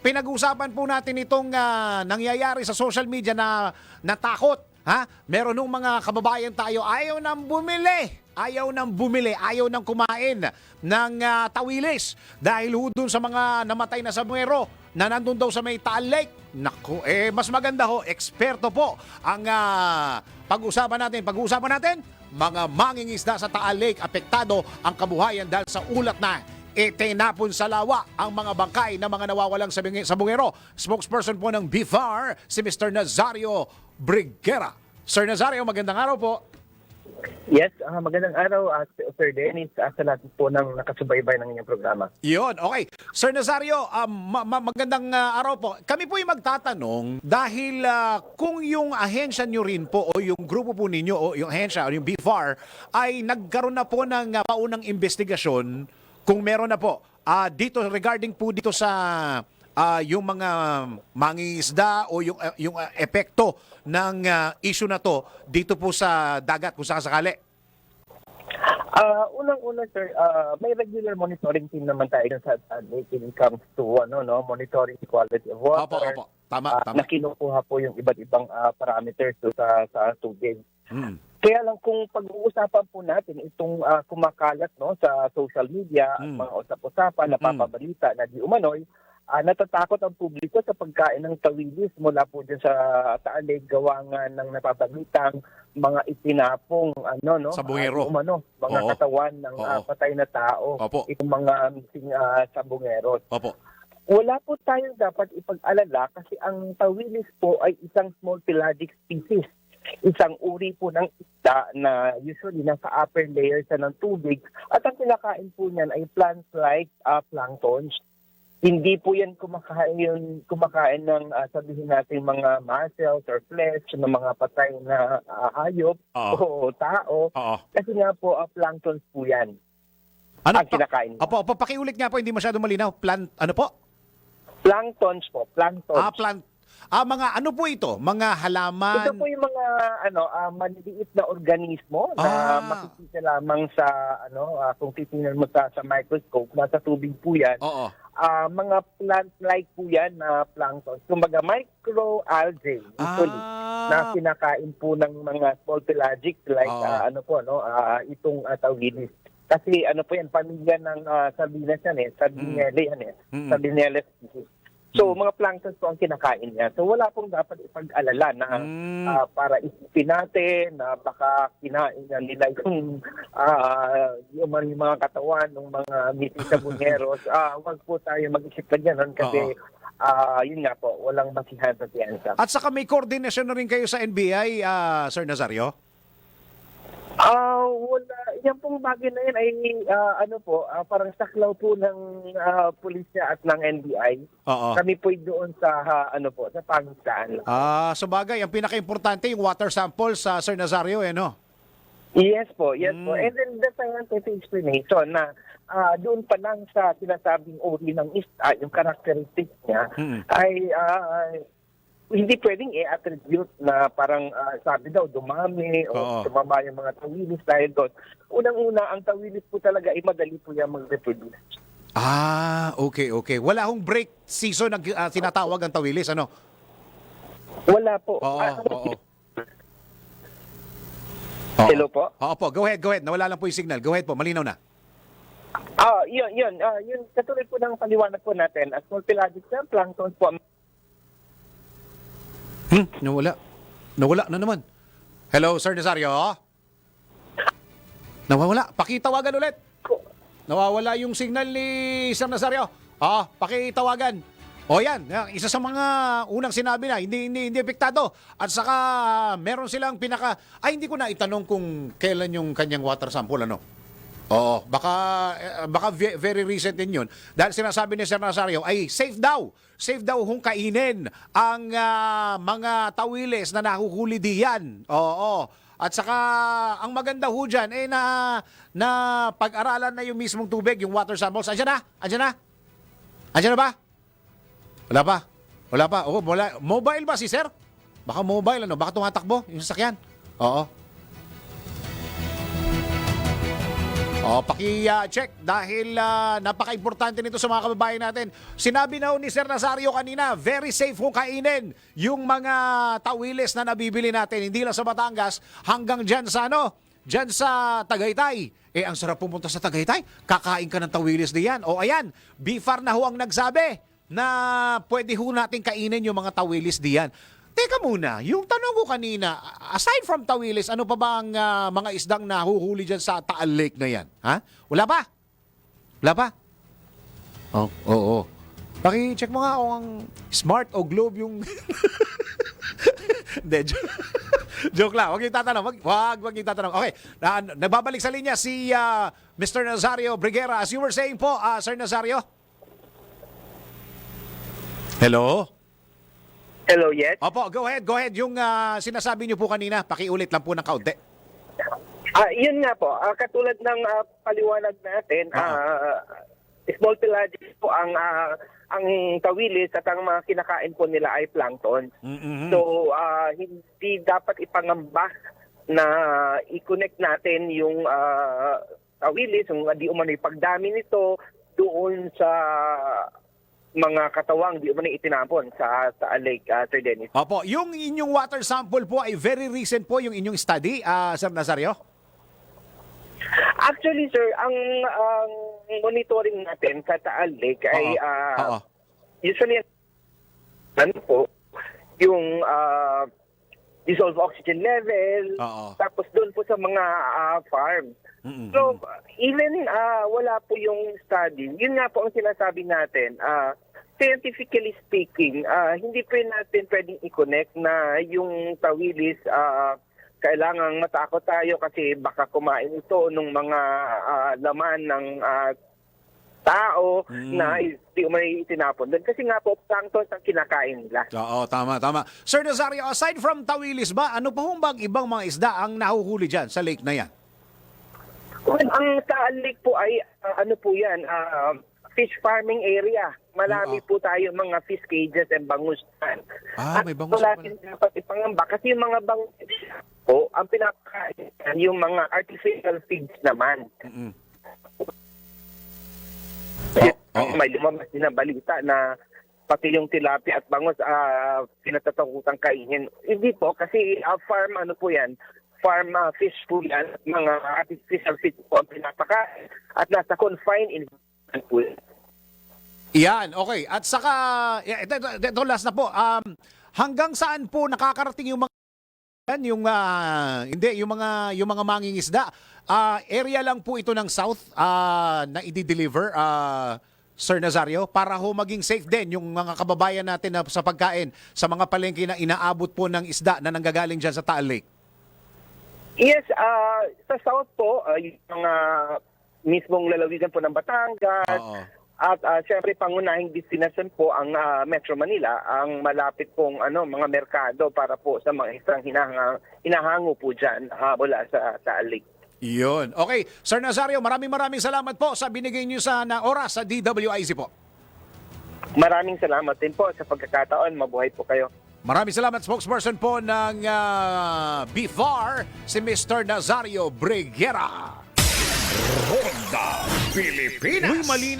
pinag-usapan po natin itong ah, nangyayari sa social media na natakot. Ha? Meron nung mga kababayan tayo ayaw nang bumili. Ayaw nang bumili, ayaw nang kumain ng ah, tawilis dahil ho dun sa mga namatay na samuero na nandun daw sa may Taal Lake. Naku, eh mas maganda ho, eksperto po ang ah, pag-usapan natin. Pag-usapan natin, mga mangingisda sa Taal Lake apektado ang kabuhayan dahil sa ulat na itinapon sa lawa ang mga bangkay ng mga nawawalang sabungero. Spokesperson po ng BFAR, si Mr. Nazario Briguera. Sir Nazario, magandang araw po. Yes, ah, magandang araw, uh, Sir Dennis. Uh, sa lahat po ng nakasubaybay ng inyong programa. Yun, okay. Sir Nazario, um, ma- ma- magandang uh, araw po. Kami po yung magtatanong dahil uh, kung yung ahensya nyo rin po o yung grupo po ninyo o yung ahensya o yung BFAR ay nagkaroon na po ng uh, paunang investigasyon kung meron na po ah, dito regarding po dito sa ah, yung mga mangingisda o yung uh, yung uh, epekto ng uh, issue na to dito po sa dagat kung sakasakali. Ah, unang-una, sir, ah, may regular monitoring team naman tayo sa sa when it comes to ano, no, monitoring the quality of water. Opo, opo. Tama, Ah, tama. na kinukuha po yung iba't ibang ah, parameters sa, sa tubig. Mm. Kaya lang kung pag-uusapan po natin itong ah, kumakalat no sa social media at Mm. mga usap-usapan, napapabalita na di umano'y ah, natatakot ang publiko sa pagkain ng tawilis mula po dyan sa taalig gawa nga ng napapalitang mga itinapong ano no Sabungero. di umano mga Oo. katawan ng ah, Oo. patay na tao Opo. itong mga ah, sabungeros Opo. wala po tayong dapat ipag-alala kasi ang tawilis po ay isang small pelagic species. Isang uri po ng isda na usually nasa upper layer sa ng tubig at ang kinakain po niyan ay plants-like uh, planktons. Hindi po yan kumakain, yun, kumakain ng ah, sabihin natin mga mussels or flesh ng mga patay na ah, hayop Oo. o tao. Oo. Kasi nga po, ah, planktons po yan Ano ang kinakain. niya. Opo, opo, pakiulit nga po, hindi masyado malinaw. Plant, ano po? Planktons po, planktons. Ah, plant. Ah, mga ano po ito? Mga halaman. Ito po yung mga ano ah, maliliit na organismo na Ah. makikita lamang sa ano ah, kung titingnan mo sa, sa microscope nasa tubig po yan. Oo. Ah, mga plant-like po yan na plankton. Kumbaga microalgae usually na Ah. kinakain po ng mga small pelagic like Oo. ah, ano po no ah, itong uh, tawagin kasi ano po yan pamilya ng uh, sardinas yan eh sardinelle yan eh Mm. sardinelle species. So, mga plankton po ang kinakain niya. So, wala pong dapat ipag-alala na Mm. ah, para isipin natin na baka kinain na nila yung, ah, yung mga- yung mga katawan ng mga missing sabuneros. ah, wag po tayo mag-isip na gano'n kasi ah, yun nga po, walang basihan sa siyansa. At saka may coordination na rin kayo sa NBI, ah, Sir Nazario? Ah, wala. Yan pong bagay na yan ay ah, ano po, ah, parang saklaw po ng ah, pulisya at ng NBI. Oo. Kami po doon sa ah, ano po, sa pagitan. Ah, sa bagay, ang pinaka-importante yung water sample sa Sir Nazario, eh, no? Yes po, yes po. Mm. And then the scientific explanation na ah, doon pa lang sa sinasabing uri ng isda, yung characteristics niya, Mm. ay ah, hindi pwedeng i-attribute na parang ah, sabi daw dumami o Oo. tumama yung mga tawilis dahil doon. Unang-una, ang tawilis po talaga ay madali po yan mag-reproduce. Ah, okay, okay. Wala hong break season na ah, tinatawag ang tawilis, ano? Wala po. Oo, Ah, oo. Hello po? Oo po, go ahead, go ahead. Nawala lang po yung signal. Go ahead po, malinaw na. Ah, yun, yun. Ah, yun, katulad po ng paliwanag po natin, as small pelagic na plankton po ang Hmm, nawala. Nawala na naman. Hello, Sir Nazario? Nawawala. Pakitawagan ulit. Nawawala yung signal ni Sir Nazario. Ah, pakitawagan. O yan, isa sa mga unang sinabi na, hindi, hindi, hindi epektado. At saka, meron silang pinaka, ay hindi ko na itanong kung kailan yung kanyang water sample, ano? Oo, baka, eh, baka ve- very recent din yun. Dahil sinasabi ni Sir Nazario, ay safe daw. Safe daw kung kainin ang ah, mga tawilis na nahuhuli diyan. Oo. At saka, ang maganda ho dyan, eh, na, na pag-aralan na yung mismong tubig, yung water samples. Andiyan na? Andiyan na? Andiyan na ba? Wala pa? Wala pa? Oo, wala. Mobile ba si Sir? Baka mobile, ano? Baka tumatakbo yung sasakyan? Oo. O, paki-check dahil ah, napaka-importante nito sa mga kababayan natin. Sinabi na ho ni Sir Nazario kanina, very safe kung kainin yung mga tawilis na nabibili natin. Hindi lang sa Batangas, hanggang dyan sa ano, dyan sa Tagaytay. Eh, ang sarap pumunta sa Tagaytay. Kakain ka ng tawilis diyan. O ayan, Bifar na ho ang nagsabi na pwede ho natin kainin yung mga tawilis diyan. Teka muna, yung tanong ko kanina, aside from tawilis, ano pa ba ang ah, mga isdang nahuhuli dyan sa Taal Lake na yan? Ha? Wala pa? Wala pa? Oh, oo. Oh, Paki-check mo nga kung ang smart o globe yung... Hindi, joke, joke lang. Huwag yung tatanong. Wag, wag, wag yung tatanong. Okay, na, nagbabalik sa linya si ah, Mr. Nazario Briguera. As you were saying po, ah, Sir Nazario? Hello? Hello, yes? Opo, go ahead, go ahead. Yung ah, sinasabi niyo po kanina, pakiulit lang po ng kaunti. Ah, yun nga po, ah, katulad ng ah, paliwanag natin, ah, small pelagic po ang ah, ang tawilis at ang mga kinakain po nila ay plankton. Mm-mm. So, ah, hindi dapat ipangamba na i-connect natin yung ah, tawilis, yung di umano yung pagdami nito doon sa mga katawang di umano itinapon sa sa Lake ah, Sir Dennis. Opo, yung inyong water sample po ay very recent po yung inyong study, ah, Sir Nazario? Actually, sir, ang ang monitoring natin sa Taal Lake ay Oo. usually ano po, yung ah, dissolved oxygen level, Oo. tapos doon po sa mga ah, farm. Mm-mm. So, even ah, wala po yung study, yun nga po ang sinasabi natin, ah, scientifically speaking, ah, hindi po natin pwedeng i-connect na yung tawilis ah, kailangang matakot tayo kasi baka kumain ito ng mga ah, laman ng ah, tao Mm. na hindi may itinapon doon. Kasi nga po, plankton ang kinakain nila. Oo, tama, tama. Sir Nazario, aside from tawilis ba, ano pa hong bang ibang mga isda ang nahuhuli dyan sa lake na yan? Well, ang Taal Lake po ay ah, ano po yan, ah, fish farming area. Marami Oo. po tayo mga fish cages and bangus dyan. Ah, At may bangus pala. din dapat ipangamba kasi yung mga bangus po, ang pinapakain yung mga artificial feeds naman. Mm-mm. Yes, Oo. May lumabas din na balita na pati yung tilapia at bangus ah pinatatakutang kainin. Hindi po kasi ah, farm ano po yan, farm ah, fish po yan, mga artificial fish po ang pinapakain at nasa confined environment po yan. Yan, okay. At saka, yeah, ito, ito, ito last na po. Um, hanggang saan po nakakarating yung mga yan, yung ah, hindi yung mga yung mga mangingisda. Ah, area lang po ito ng South ah, na i-deliver ah, Sir Nazario para ho maging safe din yung mga kababayan natin na sa pagkain sa mga palengke na inaabot po ng isda na nanggagaling diyan sa Taal Lake. Yes, ah sa south po, ah, yung mga mismong lalawigan po ng Batangas, Oo. At uh, syempre pangunahing destination po ang ah, Metro Manila, ang malapit pong ano mga merkado para po sa mga isang hinahang, hinahango po diyan mula sa sa Lake. Yun. Okay, Sir Nazario, maraming maraming salamat po sa binigay niyo sa na oras sa DWIC po. Maraming salamat din po sa pagkakataon. Mabuhay po kayo. Maraming salamat spokesperson po ng uh, BFAR, si Mr. Nazario Briguera. Ronda Pilipinas. Uy, malinaw